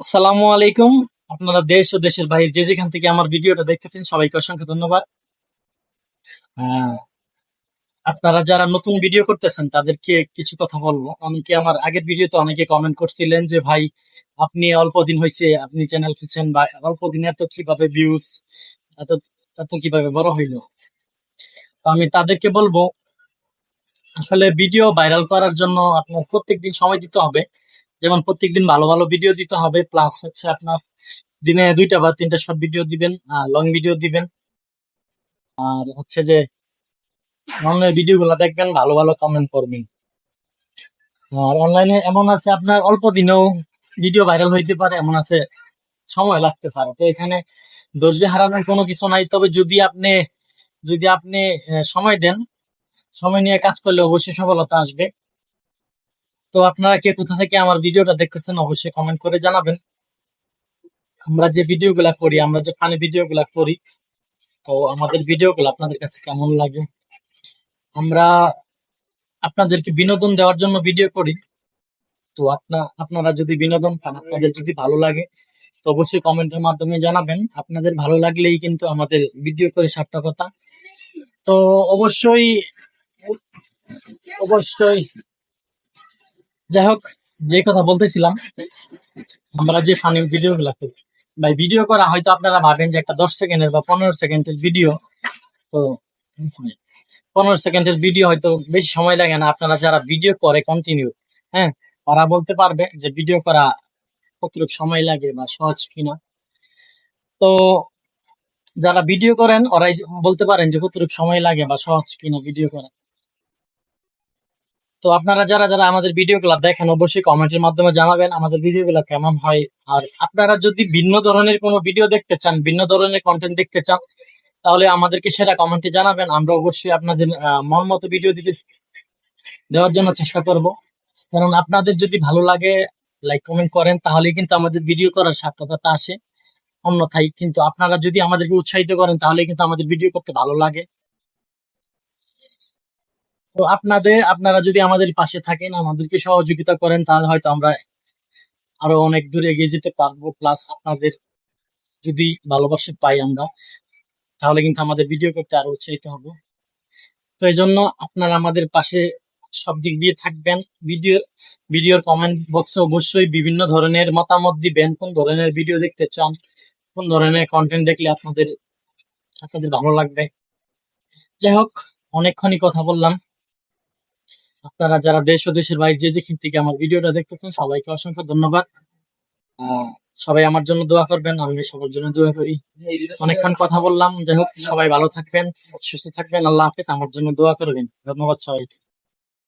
আসসালামু আলাইকুম। আপনারা দেশ ও দেশের বাইরে যে যেখান থেকে আমার ভিডিওটা দেখতেছেন, সবাইকে অসংখ্য ধন্যবাদ। আপনারা যারা নতুন ভিডিও করতেছেন, তাদেরকে কিছু কথা বলব। অনেকে আমার আগের ভিডিওতে অনেকে কমেন্ট করছিলেন যে, ভাই, আপনি অল্প দিন হয়েছে আপনি চ্যানেল খুলছেন বা অল্প দিনে এত কীভাবে ভিউজ এত এত কীভাবে বড় হইল? তো আমি তাদেরকে বলব, আসলে ভিডিও ভাইরাল করার জন্য আপনার প্রত্যেকদিন সময় দিতে হবে। যেমন প্রত্যেকদিন ভালো ভালো ভিডিও দিতে হবে প্লাস হচ্ছে আপনার দিনে দুইটা বা তিনটা শর্ট ভিডিও দিবেন লং ভিডিও দিবেন। আর হচ্ছে যে অনলাইন ভিডিও গুলো দেখবেন, ভালো ভালো কমেন্ট করবেন। আর অনলাইনে এমন আছে, আপনার অল্প দিনেও ভিডিও ভাইরাল হইতে পারে, এমন আছে, সময় লাগতে পারে। তো এখানে ধৈর্য হারানোর কোনো কিছু নাই, তবে যদি আপনি যদি আপনি সময় দেন, সময় নিয়ে কাজ করলে অবশ্যই সফলতা আসবে। তো আপনারা কে কোথা থেকে আমার ভিডিওটা দেখতেছেন অবশ্যই কমেন্ট করে জানাবেন। আমরা যে ভিডিও গুলা করি, আমরা যে ফানি ভিডিও গুলা করি, তো আমাদের ভিডিও গুলো আপনাদের কাছে কেমন লাগে? আমরা আপনাদেরকে বিনোদন দেওয়ার জন্য ভিডিও করি। তো আপনা, আপনারা যদি বিনোদন পান, আপনাদের যদি ভালো লাগে, তো অবশ্যই কমেন্টের মাধ্যমে জানাবেন। আপনাদের ভালো লাগলেই কিন্তু আমাদের ভিডিও করে সার্থকতা। তো অবশ্যই অবশ্যই যাই হোক, যে কথা বলতেছিলাম, আমরা যে ফানি ভিডিও গুলা করি। ভাই ভিডিও করা হয়তো আপনারা ভাবেন যে একটা দশ সেকেন্ডের বা পনেরো সেকেন্ডের ভিডিও তো, পনেরো সেকেন্ডের ভিডিও হয়তো বেশি সময় লাগে না। আপনারা যারা ভিডিও করে কন্টিনিউ হ্যাঁ তারা বলতে পারবে যে ভিডিও করা কতটুকু সময় লাগে বা সহজ কিনা। তো, যারা ভিডিও করেন, ওরাই বলতে পারেন যে কতটুকু সময় লাগে বা সহজ কিনা ভিডিও করা। তো আপনারা যারা যারা আমাদের ভিডিও ভিডিওগুলো দেখেন, অবশ্যই কমেন্টের মাধ্যমে জানাবেন আমাদের ভিডিও ভিডিওগুলো কেমন হয়। আর আপনারা যদি ভিন্ন ধরনের কোনো ভিডিও দেখতে চান, ভিন্ন ধরনের কন্টেন্ট দেখতে চান, তাহলে আমাদেরকে সেটা কমেন্টে জানাবেন। আমরা অবশ্যই আপনাদের মন মতো ভিডিও দিতে দেওয়ার জন্য চেষ্টা করব। কারণ আপনাদের যদি ভালো লাগে লাইক কমেন্ট করেন, তাহলে কিন্তু আমাদের ভিডিও করার সার্থকতা আসে। অন্যথায় কিন্তু আপনারা যদি আমাদেরকে উৎসাহিত করেন, তাহলে কিন্তু আমাদের ভিডিও করতে ভালো লাগে। তো আপনাদের, আপনারা যদি আমাদের পাশে থাকেন, আমাদেরকে সহযোগিতা করেন, তাহলে হয়তো আমরা আরও অনেক দূর এগিয়ে যেতে পারব। প্লাস আপনাদের যদি ভালোবাসা পাই আমরা, তাহলে কিন্তু আমাদের ভিডিও করতে আরও উৎসাহিত হব। তো এই জন্য আপনারা আমাদের পাশে সব দিক দিয়ে থাকবেন। ভিডিও ভিডিওর কমেন্ট বক্সে অবশ্যই বিভিন্ন ধরনের মতামত দিবেন। কোন ধরনের ভিডিও দেখতে চান, কোন ধরনের কন্টেন্ট দেখলে আপনাদের আপনাদের ভালো লাগবে। যাই হোক, অনেকক্ষণই কথা বললাম। আপনারা যারা দেশ ও দেশের বাইরে যে যেখান থেকে আমার ভিডিওটা দেখতেছেন, সবাইকে অসংখ্য ধন্যবাদ। সবাই আমার জন্য দোয়া করবেন, আমি সবার জন্য দোয়া করি। অনেকক্ষণ কথা বললাম, যাই হোক, সবাই ভালো থাকবেন, সুস্থ থাকবেন, আল্লাহ হাফিজ, আমার জন্য দোয়া করবেন। ধন্যবাদ সবাইকে।